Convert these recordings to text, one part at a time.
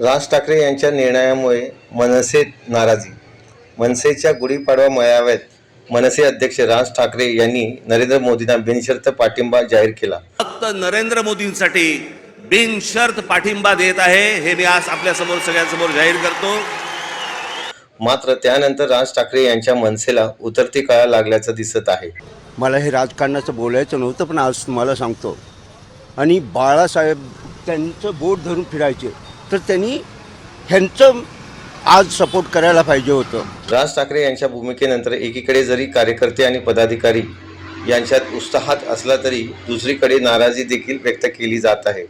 राज ठाकरे यांच्या निर्णयामुळे मनसे नाराजी. मनसेच्या गुढीपाडवा मेळाव्यात मनसे अध्यक्ष राज ठाकरे यांनी नरेंद्र मोदींना बिनशर्त पाठिंबा जाहीर केला. फक्त नरेंद्र मोदींसाठी बिनशर्त पाठिंबा देत आहे हे मी आज आपल्यासमोर सगळ्यांसमोर जाहीर करतो. मात्र त्यानंतर राज ठाकरे यांच्या मनसेला उतरती कळा लागल्याचं दिसत आहे. मला हे राजकारणाचं बोलायचं नव्हतं पण आज तुम्हाला सांगतो. आणि बाळासाहेब त्यांचं बोट धरून फिरायचे. तर त्यांनी ह्यांचं आज सपोर्ट करायला पाहिजे होतं. राज ठाकरे यांच्या भूमिकेनंतर एकीकडे जरी कार्यकर्ते आणि पदाधिकारी यांच्यात उत्साहात असला तरी दुसरीकडे नाराजी देखील व्यक्त केली जात आहे.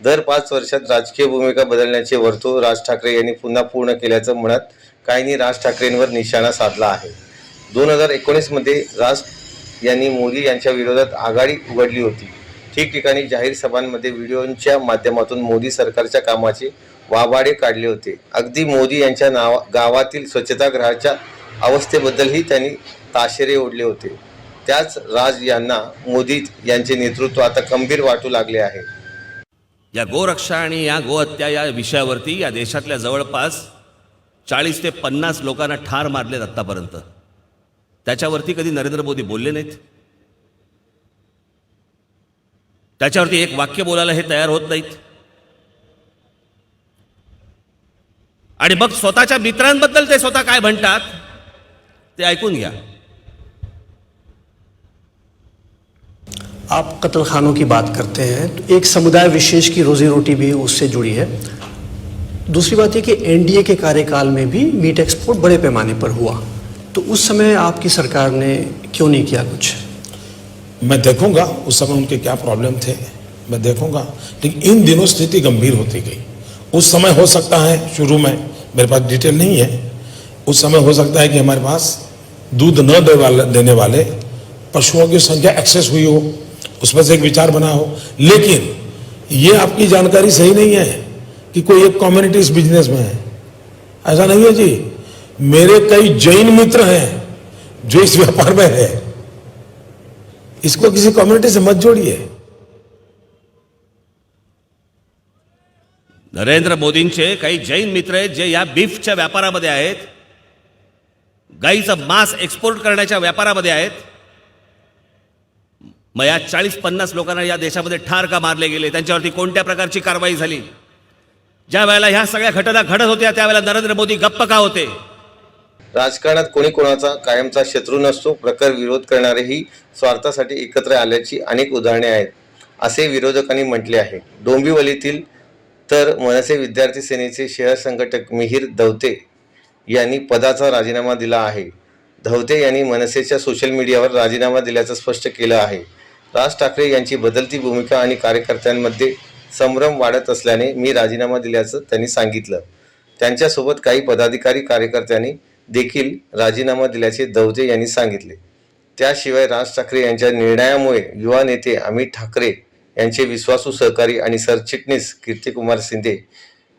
दर पाच वर्षात राजकीय भूमिका बदलण्याचे वर्तुळ राज ठाकरे यांनी पुन्हा पूर्ण केल्याचं म्हणत काहींनी राज ठाकरेंवर निशाणा साधला आहे. दोन हजार एकोणीसमध्ये राज यांनी मोदी यांच्या विरोधात आघाडी उघडली होती. ठिकठिकाणी जाहीर सभांमध्ये व्हिडिओच्या माध्यमातून मोदी सरकारच्या कामाचे वाबाडे काढले होते. अगदी मोदी यांच्या नावा गावातील स्वच्छतागृहाच्या अवस्थेबद्दलही त्यांनी ताशेरे ओढले होते. त्याच राज यांना मोदी यांचे नेतृत्व आता गंभीर वाटू लागले आहे. या गोरक्षा आणि या गोहत्या या विषयावरती या देशातल्या जवळपास चाळीस ते पन्नास लोकांना ठार मारलेत आत्तापर्यंत. त्याच्यावरती कधी नरेंद्र मोदी बोलले नाहीत? त्याच्यावरती एक वाक्य बोलायला हे तयार होत नाहीत. आणि मग स्वतःच्या मित्रांबद्दल ते स्वतः काय म्हणतात, ते ऐकून घ्या. आप कत्ल खानों की बात करते हैं तो एक समुदाय विशेष की रोजी रोटी भी उससे जुड़ी है। दूसरी बात यह कि एनडीए के कार्यकाल में भी मीट एक्सपोर्ट बड़े पैमाने पर हुआ। तो उस समय आपकी सरकार ने क्यों नहीं किया कुछ? मैं देखूँगा उस समय उनके क्या प्रॉब्लम थे, मैं देखूँगा। लेकिन इन दिनों स्थिति गंभीर होती गई। उस समय हो सकता है, शुरू में मेरे पास डिटेल नहीं है, उस समय हो सकता है कि हमारे पास दूध न दे वाले, देने वाले पशुओं की संख्या एक्सेस हुई हो उसमें से एक विचार बना हो। लेकिन ये आपकी जानकारी सही नहीं है कि कोई एक कम्युनिटी इस बिज़नेस में है। ऐसा नहीं है जी। मेरे कई जैन मित्र हैं जो इस व्यापार में है। इसको किसी कम्युनिटी से मत जोड़िए। नरेंद्र मोदींचे काही जैन मित्र आहेत जे या बीफच्या व्यापारामध्ये आहेत. गाईचं मांस एक्सपोर्ट करण्याच्या व्यापारामध्ये आहेत. मग या चाळीस पन्नास लोकांना या देशामध्ये ठार का मारले गेले? त्यांच्यावरती कोणत्या प्रकारची कारवाई झाली? ज्या वेळेला ह्या सगळ्या घटना घडत होत्या त्यावेळेला नरेंद्र मोदी गप्प का होते? राजकारणात कोणी कोणाचा कायमचा शत्रू नसतो प्रखर विरोध करणारेही स्वार्थासाठी एकत्र आल्याची अनेक उदाहरणे आहेत असे विरोधकांनी म्हटले आहे. डोंबिवलीतील तर मनसे विद्यार्थी सेनेचे शहर संघटक मिहीर धवते यांनी पदाचा राजीनामा दिला आहे. धवते यांनी मनसेच्या सोशल मीडियावर राजीनामा दिल्याचं स्पष्ट केलं आहे. राज ठाकरे यांची बदलती भूमिका आणि कार्यकर्त्यांमध्ये संभ्रम वाढत असल्याने मी राजीनामा दिल्याचं त्यांनी सांगितलं. त्यांच्यासोबत काही पदाधिकारी कार्यकर्त्यांनी देखील राजीनामा दिल्याचे दौजे यांनी सांगितले. त्याशिवाय राज ठाकरे यांच्या निर्णयामुळे युवा नेते अमित ठाकरे यांचे विश्वासू सहकारी आणि सरचिटणीस कीर्तिकुमार शिंदे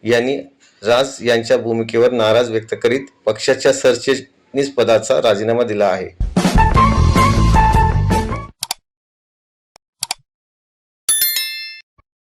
यांनी राज यांच्या भूमिकेवर नाराज व्यक्त करीत पक्षाच्या सरचिटणीस पदाचा राजीनामा दिला आहे.